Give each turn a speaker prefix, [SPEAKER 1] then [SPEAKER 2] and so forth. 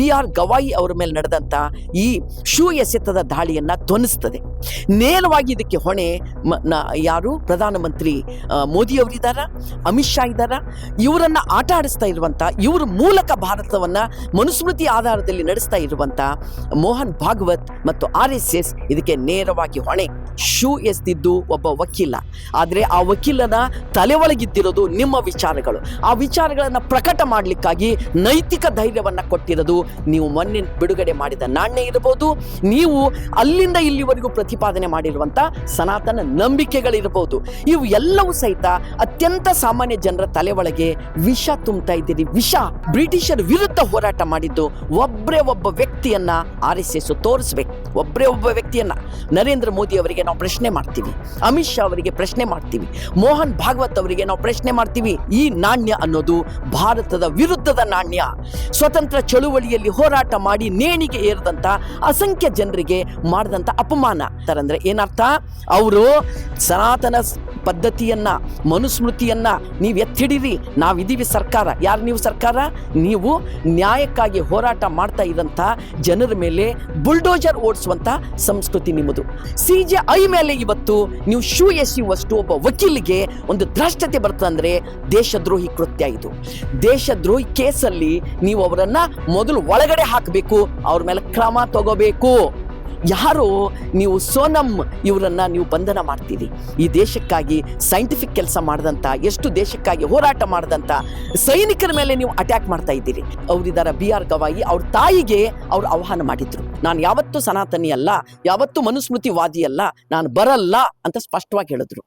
[SPEAKER 1] B R Gavai ಅವರ ಮೇಲೆ ನಡೆದಂತ ಈ ಶೂ ಎಸೆತದ ದಾಳಿಯನ್ನ ಧ್ವನಿಸ್ತದೆ. ನೇರವಾಗಿ ಇದಕ್ಕೆ ಹೊಣೆ ಯಾರು? ಪ್ರಧಾನಮಂತ್ರಿ ಮೋದಿಯವರಿದ್ದಾರ ಅಮಿತ್ ಶಾ ಇದ್ದಾರ. ಇವರನ್ನ ಆಟ ಆಡಿಸ್ತಾ ಇರುವಂಥ ಇವ್ರ ಮೂಲಕ ಭಾರತವನ್ನ ಮನುಸ್ಮೃತಿ ಆಧಾರದಲ್ಲಿ ನಡೆಸ್ತಾ ಇರುವಂತ ಮೋಹನ್ ಭಾಗವತ್ ಮತ್ತು ಆರ್ ಎಸ್ ಎಸ್ ಇದಕ್ಕೆ ನೇರವಾಗಿ ಹೊಣೆ. ಶೂ ಎಸ್ದಿದ್ದು ಒಬ್ಬ ವಕೀಲ. ಆದರೆ ಆ ವಕೀಲನ ತಲೆ ಒಳಗಿದ್ದಿರೋದು ನಿಮ್ಮ ವಿಚಾರಗಳು. ಆ ವಿಚಾರಗಳನ್ನು ಪ್ರಕಟ ಮಾಡಲಿಕ್ಕಾಗಿ ನೈತಿಕ ಧೈರ್ಯವನ್ನ ಕೊಟ್ಟಿರೋದು ನೀವು ಮೊನ್ನೆ ಬಿಡುಗಡೆ ಮಾಡಿದ ನಾಣ್ಯ ಇರಬಹುದು ನೀವು ಅಲ್ಲಿಂದ ಇಲ್ಲಿವರೆಗೂ ಪ್ರತಿಪಾದನೆ ಮಾಡಿರುವಂತ ಸನಾತನ ನಂಬಿಕೆಗಳಿರಬಹುದು ಇವು ಎಲ್ಲವೂ ಸಹಿತ ಅತ್ಯಂತ ಸಾಮಾನ್ಯ ಜನರ ತಲೆ ಒಳಗೆ ವಿಷ ತುಂಬ್ತಾ ಇದ್ದೀರಿ. ವಿಷ ಬ್ರಿಟಿಷರ ವಿರುದ್ಧ ಹೋರಾಟ ಮಾಡಿದ್ದು ಒಬ್ಬರೇ ಒಬ್ಬ ವ್ಯಕ್ತಿಯನ್ನ ಆರ್ ಎಸ್ ಎಸ್ ತೋರಿಸ್ಬೇಕು. ಒಬ್ಬರೇ ಒಬ್ಬ ವ್ಯಕ್ತಿಯನ್ನು ನರೇಂದ್ರ ಮೋದಿ ಅವರಿಗೆ ನಾವು ಪ್ರಶ್ನೆ ಮಾಡ್ತೀವಿ, ಅಮಿತ್ ಶಾ ಅವರಿಗೆ ಪ್ರಶ್ನೆ ಮಾಡ್ತೀವಿ, ಮೋಹನ್ ಭಾಗವತ್ ಅವರಿಗೆ ನಾವು ಪ್ರಶ್ನೆ ಮಾಡ್ತೀವಿ. ಈ ನಾಣ್ಯ ಅನ್ನೋದು ಭಾರತದ ವಿರುದ್ಧದ ನಾಣ್ಯ. ಸ್ವತಂತ್ರ ಚಳುವಳಿಯಲ್ಲಿ ಹೋರಾಟ ಮಾಡಿ ನೇಣಿಗೆ ಏರಿದಂಥ ಅಸಂಖ್ಯ ಜನರಿಗೆ ಮಾಡಿದಂಥ ಅಪಮಾನ. ತರಂದ್ರೆ ಏನರ್ಥ? ಅವರು ಸನಾತನ ಪದ್ಧತಿಯನ್ನ, ಮನುಸ್ಮೃತಿಯನ್ನ ನೀವು ಎತ್ತಿಡಿರಿ. ನಾವಿದ್ದೀವಿ ಸರ್ಕಾರ. ಯಾರು ನೀವು ಸರ್ಕಾರ? ನೀವು ನ್ಯಾಯಕ್ಕಾಗಿ ಹೋರಾಟ ಮಾಡ್ತಾ ಇದ್ದಂಥ ಜನರ ಮೇಲೆ ಬುಲ್ಡೋಜರ್ ಓಡಿಸುವಂತ ಸಂಸ್ಕೃತಿ ನಿಮ್ಮದು. ಸಿ ಜೆ ಐ ಮೇಲೆ ಇವತ್ತು ನೀವು ಶೂ ಎಸೆಯುವಷ್ಟು ಒಬ್ಬ ವಕೀಲಿಗೆ ಒಂದು ದ್ರಷ್ಟತೆ ಬರ್ತದಂದ್ರೆ ದೇಶದ್ರೋಹಿ ಕೃತ್ಯ ಇದು. ದೇಶದ್ರೋಹಿ ಕೇಸಲ್ಲಿ ನೀವು ಅವರನ್ನ ಮೊದಲು ಒಳಗಡೆ ಹಾಕಬೇಕು, ಅವ್ರ ಮೇಲೆ ಕ್ರಮ ತಗೋಬೇಕು. ಯಾರು ನೀವು ಸೋನಮ್ ಇವರನ್ನು ನೀವು ಬಂಧನ ಮಾಡ್ತೀರಿ. ಈ ದೇಶಕ್ಕಾಗಿ ಸೈಂಟಿಫಿಕ್ ಕೆಲಸ ಮಾಡಿದಂಥ ಎಷ್ಟು ದೇಶಕ್ಕಾಗಿ ಹೋರಾಟ ಮಾಡಿದಂಥ ಸೈನಿಕರ ಮೇಲೆ ನೀವು ಅಟ್ಯಾಕ್ ಮಾಡ್ತಾ ಇದ್ದೀರಿ. ಅವರಿದ್ದಾರ ಬಿ ಆರ್ ಗವಾಯಿ, ಅವ್ರ ತಾಯಿಗೆ ಅವ್ರು ಆಹ್ವಾನ ಮಾಡಿದ್ರು. ನಾನು ಯಾವತ್ತೂ ಸನಾತನಿ ಅಲ್ಲ ಯಾವತ್ತೂ ಮನುಸ್ಮೃತಿವಾದಿ ಅಲ್ಲ ನಾನು ಬರಲ್ಲ ಅಂತ ಸ್ಪಷ್ಟವಾಗಿ ಹೇಳಿದ್ರು.